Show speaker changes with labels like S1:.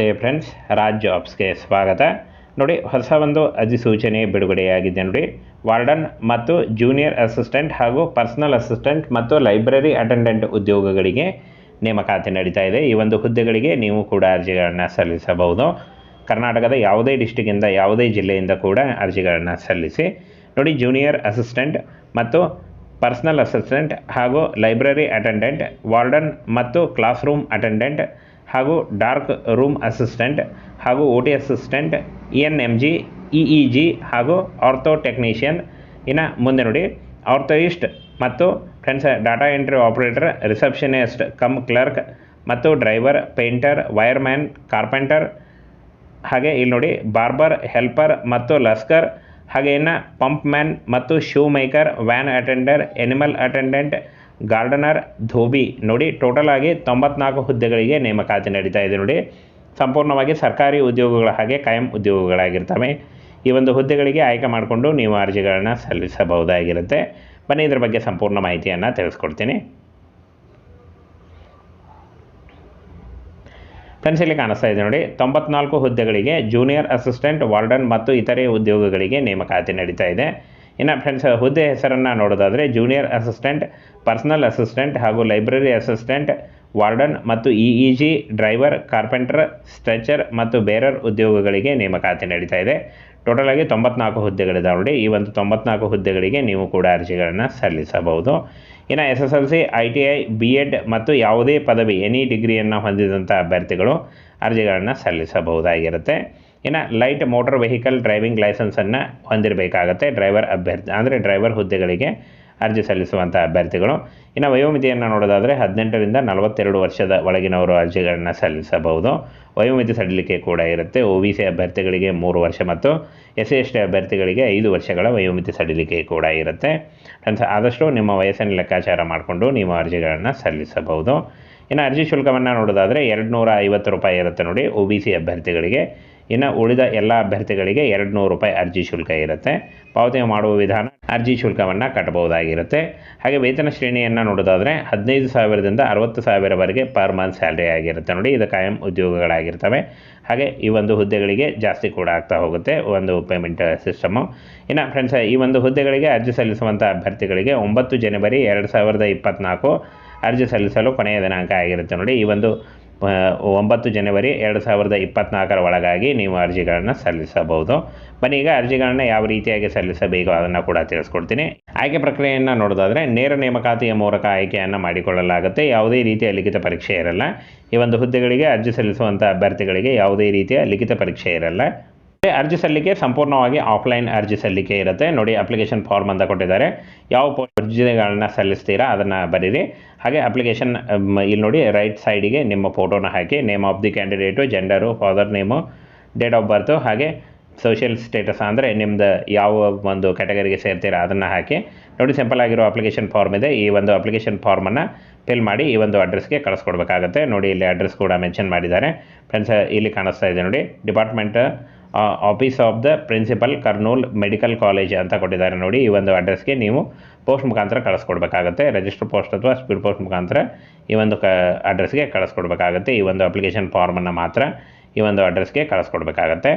S1: ನಮಸ್ತೆ ಫ್ರೆಂಡ್ಸ್ ರಾಜ್ ಜಾಬ್ಸ್ಗೆ ಸ್ವಾಗತ. ನೋಡಿ, ಹೊಸ ಒಂದು ಅಧಿಸೂಚನೆ ಬಿಡುಗಡೆಯಾಗಿದೆ ನೋಡಿ. ವಾರ್ಡನ್ ಮತ್ತು ಜೂನಿಯರ್ ಅಸಿಸ್ಟೆಂಟ್ ಹಾಗೂ ಪರ್ಸನಲ್ ಅಸಿಸ್ಟೆಂಟ್ ಮತ್ತು ಲೈಬ್ರರಿ ಅಟೆಂಡೆಂಟ್ ಉದ್ಯೋಗಗಳಿಗೆ ನೇಮಕಾತಿ ನಡೀತಾ ಇದೆ. ಈ ಒಂದು ಹುದ್ದೆಗಳಿಗೆ ನೀವು ಕೂಡ ಅರ್ಜಿಗಳನ್ನು ಸಲ್ಲಿಸಬಹುದು. ಕರ್ನಾಟಕದ ಯಾವುದೇ ಡಿಸ್ಟಿಕ್ಕಿಂದ ಯಾವುದೇ ಜಿಲ್ಲೆಯಿಂದ ಕೂಡ ಅರ್ಜಿಗಳನ್ನು ಸಲ್ಲಿಸಿ. ನೋಡಿ ಜೂನಿಯರ್ ಅಸಿಸ್ಟೆಂಟ್ ಮತ್ತು ಪರ್ಸನಲ್ ಅಸಿಸ್ಟೆಂಟ್ ಹಾಗೂ ಲೈಬ್ರರಿ ಅಟೆಂಡೆಂಟ್ ವಾರ್ಡನ್ ಮತ್ತು ಕ್ಲಾಸ್ ರೂಮ್ ಅಟೆಂಡೆಂಟ್ ಹಾಗೂ ಡಾರ್ಕ್ ರೂಮ್ ಅಸಿಸ್ಟೆಂಟ್ ಹಾಗೂ O T assistant E N M G, E E G ಹಾಗೂ ಆರ್ಥೋ ಟೆಕ್ನಿಷಿಯನ್. ಇನ್ನು ಮುಂದೆ ನೋಡಿ, ಆರ್ಥೋಯಿಸ್ಟ್ ಮತ್ತು friends, data entry operator, receptionist, cum clerk ಮತ್ತು ಡ್ರೈವರ್, ಪೇಂಟರ್, ವೈರ್ಮ್ಯಾನ್, ಕಾರ್ಪೆಂಟರ್. ಹಾಗೆ ಇಲ್ಲಿ ನೋಡಿ, ಬಾರ್ಬರ್, ಹೆಲ್ಪರ್ ಮತ್ತು ಲಸ್ಕರ್. ಹಾಗೆ ಇನ್ನು ಪಂಪ್ ಮ್ಯಾನ್ ಮತ್ತು shoemaker van attender, animal attendant gardener dhobi ನೋಡಿ ಟೋಟಲ್ ಆಗಿ ತೊಂಬತ್ನಾಲ್ಕು ಹುದ್ದೆಗಳಿಗೆ ನೇಮಕಾತಿ ನಡೀತಾ ಇದೆ ನೋಡಿ ಸಂಪೂರ್ಣವಾಗಿ ಸರ್ಕಾರಿ ಉದ್ಯೋಗಗಳ ಹಾಗೆ ಕಾಯಂ ಉದ್ಯೋಗಗಳಾಗಿರ್ತವೆ. ಈ ಒಂದು ಹುದ್ದೆಗಳಿಗೆ ಆಯ್ಕೆ ಮಾಡಿಕೊಂಡು ನೀವು ಅರ್ಜಿಗಳನ್ನು ಸಲ್ಲಿಸಬಹುದಾಗಿರುತ್ತೆ. ಬನ್ನಿ ಇದರ ಬಗ್ಗೆ ಸಂಪೂರ್ಣ ಮಾಹಿತಿಯನ್ನು ತಿಳಿಸ್ಕೊಡ್ತೀನಿ. ಫ್ರೆಂಡ್ಸ್, ಇಲ್ಲಿ ಕಾಣಿಸ್ತಾ ಇದೆ ನೋಡಿ, ತೊಂಬತ್ನಾಲ್ಕು ಹುದ್ದೆಗಳಿಗೆ ಜೂನಿಯರ್ ಅಸಿಸ್ಟೆಂಟ್, ವಾರ್ಡನ್ ಮತ್ತು ಇತರೆ ಉದ್ಯೋಗಗಳಿಗೆ ನೇಮಕಾತಿ ನಡೀತಾ ಇದೆ. ಇನ್ನು ಫ್ರೆಂಡ್ಸ್ ಹುದ್ದೆ ಹೆಸರನ್ನು ನೋಡೋದಾದರೆ ಜೂನಿಯರ್ ಅಸಿಸ್ಟೆಂಟ್ ಪರ್ಸನಲ್ ಅಸಿಸ್ಟೆಂಟ್ ಹಾಗೂ ಲೈಬ್ರರಿ ಅಸಿಸ್ಟೆಂಟ್ ವಾರ್ಡನ್ ಮತ್ತು E G driver carpenter stretcher ಮತ್ತು ಬೇರರ್ ಉದ್ಯೋಗಗಳಿಗೆ ನೇಮಕಾತಿ ನಡೀತಾ ಇದೆ. ಟೋಟಲ್ ಆಗಿ ತೊಂಬತ್ನಾಲ್ಕು ಹುದ್ದೆಗಳಿದಾವೆ ನೋಡಿ. ಈ ಒಂದು ತೊಂಬತ್ನಾಲ್ಕು ಹುದ್ದೆಗಳಿಗೆ ನೀವು ಕೂಡ ಅರ್ಜಿಗಳನ್ನು ಸಲ್ಲಿಸಬಹುದು. ಇನ್ನು S S L C I T I B Ed ಮತ್ತು ಯಾವುದೇ ಪದವಿ ಎನಿ ಡಿಗ್ರಿಯನ್ನು ಹೊಂದಿದಂಥ ಅಭ್ಯರ್ಥಿಗಳು ಅರ್ಜಿಗಳನ್ನು ಸಲ್ಲಿಸಬಹುದಾಗಿರುತ್ತೆ. ಇನ್ನು ಲೈಟ್ ಮೋಟರ್ ವೆಹಿಕಲ್ ಡ್ರೈವಿಂಗ್ ಲೈಸೆನ್ಸನ್ನು ಹೊಂದಿರಬೇಕಾಗತ್ತೆ. ಡ್ರೈವರ್ ಅಭ್ಯರ್ಥಿ, ಅಂದರೆ ಡ್ರೈವರ್ ಹುದ್ದೆಗಳಿಗೆ ಅರ್ಜಿ ಸಲ್ಲಿಸುವಂಥ ಅಭ್ಯರ್ಥಿಗಳು. ಇನ್ನು ವಯೋಮಿತಿಯನ್ನು ನೋಡೋದಾದರೆ ಹದಿನೆಂಟರಿಂದ ನಲವತ್ತೆರಡು ವರ್ಷದ ಒಳಗಿನವರು ಅರ್ಜಿಗಳನ್ನು ಸಲ್ಲಿಸಬಹುದು. ವಯೋಮಿತಿ ಸಡಿಲಿಕೆ ಕೂಡ ಇರುತ್ತೆ. ಒ ಬಿ ಸಿ ಅಭ್ಯರ್ಥಿಗಳಿಗೆ ಮೂರು ವರ್ಷ ಮತ್ತು ಎಸ್ ಎಸ್ ಟಿ ಅಭ್ಯರ್ಥಿಗಳಿಗೆ ಐದು ವರ್ಷಗಳ ವಯೋಮಿತಿ ಸಡಿಲಿಕೆ ಕೂಡ ಇರುತ್ತೆ. ಆದಷ್ಟು ನಿಮ್ಮ ವಯಸ್ಸನ್ನು ಲೆಕ್ಕಾಚಾರ ಮಾಡಿಕೊಂಡು ನೀವು ಅರ್ಜಿಗಳನ್ನು ಸಲ್ಲಿಸಬಹುದು. ಇನ್ನು ಅರ್ಜಿ ಶುಲ್ಕವನ್ನು ನೋಡೋದಾದರೆ ಎರಡು ನೂರ ಐವತ್ತು ರೂಪಾಯಿ ಇರುತ್ತೆ ನೋಡಿ ಒ ಬಿ ಸಿ ಅಭ್ಯರ್ಥಿಗಳಿಗೆ. ಇನ್ನು ಉಳಿದ ಎಲ್ಲ ಅಭ್ಯರ್ಥಿಗಳಿಗೆ ಎರಡು ನೂರು ರೂಪಾಯಿ ಅರ್ಜಿ ಶುಲ್ಕ ಇರುತ್ತೆ. ಪಾವತಿ ಮಾಡುವ ವಿಧಾನ ಅರ್ಜಿ ಶುಲ್ಕವನ್ನು ಕಟ್ಟಬಹುದಾಗಿರುತ್ತೆ. ಹಾಗೆ ವೇತನ ಶ್ರೇಣಿಯನ್ನು ನೋಡೋದಾದರೆ ಹದಿನೈದು ಸಾವಿರದಿಂದ ಅರವತ್ತು ಸಾವಿರವರೆಗೆ ಪರ್ ಮಂತ್ ಸ್ಯಾಲ್ರಿ ಆಗಿರುತ್ತೆ ನೋಡಿ, ಇದು ಕಾಯಂ ಉದ್ಯೋಗಗಳಾಗಿರ್ತವೆ. ಹಾಗೆ ಈ ಒಂದು ಹುದ್ದೆಗಳಿಗೆ ಜಾಸ್ತಿ ಕೂಡ ಆಗ್ತಾ ಹೋಗುತ್ತೆ ಒಂದು ಪೇಮೆಂಟ್ ಸಿಸ್ಟಮು. ಇನ್ನು ಫ್ರೆಂಡ್ಸ್ ಈ ಒಂದು ಹುದ್ದೆಗಳಿಗೆ ಅರ್ಜಿ ಸಲ್ಲಿಸುವಂಥ ಅಭ್ಯರ್ಥಿಗಳಿಗೆ ಒಂಬತ್ತು ಜನವರಿ ಎರಡು ಸಾವಿರದ ಇಪ್ಪತ್ತ್ನಾಲ್ಕು ಅರ್ಜಿ ಸಲ್ಲಿಸಲು ಕೊನೆಯ ದಿನಾಂಕ ಆಗಿರುತ್ತೆ ನೋಡಿ, ಈ ಒಂದು ಒಂಬತ್ತು ಜನವರಿ ಎರಡು ಸಾವಿರದ ಇಪ್ಪತ್ತ್ನಾಲ್ಕರ ಒಳಗಾಗಿ ನೀವು ಅರ್ಜಿಗಳನ್ನು ಸಲ್ಲಿಸಬಹುದು. ಬನ್ನಿ, ಈಗ ಅರ್ಜಿಗಳನ್ನು ಯಾವ ರೀತಿಯಾಗಿ ಸಲ್ಲಿಸಬೇಕು ಅದನ್ನು ಕೂಡ ತಿಳಿಸ್ಕೊಡ್ತೀನಿ. ಆಯ್ಕೆ ಪ್ರಕ್ರಿಯೆಯನ್ನು ನೋಡೋದಾದರೆ ನೇರ ನೇಮಕಾತಿಯ ಮೂಲಕ ಆಯ್ಕೆಯನ್ನು ಮಾಡಿಕೊಳ್ಳಲಾಗುತ್ತೆ. ಯಾವುದೇ ರೀತಿಯ ಲಿಖಿತ ಪರೀಕ್ಷೆ ಇರಲ್ಲ. ಈ ಒಂದು ಹುದ್ದೆಗಳಿಗೆ ಅರ್ಜಿ ಸಲ್ಲಿಸುವಂಥ ಅಭ್ಯರ್ಥಿಗಳಿಗೆ ಯಾವುದೇ ರೀತಿಯ ಲಿಖಿತ ಪರೀಕ್ಷೆ ಇರಲ್ಲ. ಅರ್ಜಿ ಸಲ್ಲಿಕೆ ಸಂಪೂರ್ಣವಾಗಿ ಆಫ್ಲೈನ್ ಅರ್ಜಿ ಸಲ್ಲಿಕೆ ಇರುತ್ತೆ. ನೋಡಿ, ಅಪ್ಲಿಕೇಶನ್ ಫಾರ್ಮ್ ಅಂತ ಕೊಟ್ಟಿದ್ದಾರೆ. ಯಾವ ಅರ್ಜಿಗಳನ್ನ ಸಲ್ಲಿಸ್ತೀರಾ ಅದನ್ನ ಬರೀರಿ. ಹಾಗೆ ಅಪ್ಲಿಕೇಶನ್ ಇಲ್ಲಿ ನೋಡಿ, ರೈಟ್ ಸೈಡಿಗೆ ನಿಮ್ಮ ಫೋಟೋನ ಹಾಕಿ, name of the candidate, gender, father name, date of birth, ಹಾಗೆ ಸೋಷಿಯಲ್ ಸ್ಟೇಟಸ್ ಅಂದರೆ ನಿಮ್ಮದು ಯಾವ ಒಂದು ಕ್ಯಾಟಗರಿಗೆ ಸೇರ್ತೀರಾ ಅದನ್ನು ಹಾಕಿ. ನೋಡಿ, ಸಿಂಪಲ್ ಆಗಿರೋ ಅಪ್ಲಿಕೇಶನ್ ಫಾರ್ಮ್ ಇದೆ. ಈ ಒಂದು ಅಪ್ಲಿಕೇಶನ್ ಫಾರ್ಮನ್ನು ಫಿಲ್ ಮಾಡಿ ಈ ಒಂದು ಅಡ್ರೆಸ್ಗೆ ಕಳಿಸ್ಕೊಡ್ಬೇಕಾಗತ್ತೆ. ನೋಡಿ, ಇಲ್ಲಿ ಅಡ್ರೆಸ್ ಕೂಡ ಮೆನ್ಷನ್ ಮಾಡಿದ್ದಾರೆ. ಫ್ರೆಂಡ್ಸ್, ಇಲ್ಲಿ ಕಾಣಿಸ್ತಾ ಇದೆ ನೋಡಿ, department office of the principal Kurnool medical college ಅಂತ ಕೊಟ್ಟಿದ್ದಾರೆ ನೋಡಿ. ಈ ಒಂದು ಅಡ್ರೆಸ್ಗೆ ನೀವು ಪೋಸ್ಟ್ ಮುಖಾಂತರ ಕಳಿಸ್ಕೊಡ್ಬೇಕಾಗುತ್ತೆ. ರಿಜಿಸ್ಟರ್ ಪೋಸ್ಟ್ ಅಥವಾ ಸ್ಪೀಡ್ ಪೋಸ್ಟ್ ಮುಖಾಂತರ ಈ ಒಂದು ಕ ಅಡ್ರೆಸ್ಗೆ ಕಳಿಸ್ಕೊಡ್ಬೇಕಾಗುತ್ತೆ. ಈ ಒಂದು ಅಪ್ಲಿಕೇಶನ್ ಫಾರ್ಮನ್ನು ಮಾತ್ರ ಈ ಒಂದು ಅಡ್ರೆಸ್ಗೆ ಕಳಿಸ್ಕೊಡ್ಬೇಕಾಗತ್ತೆ.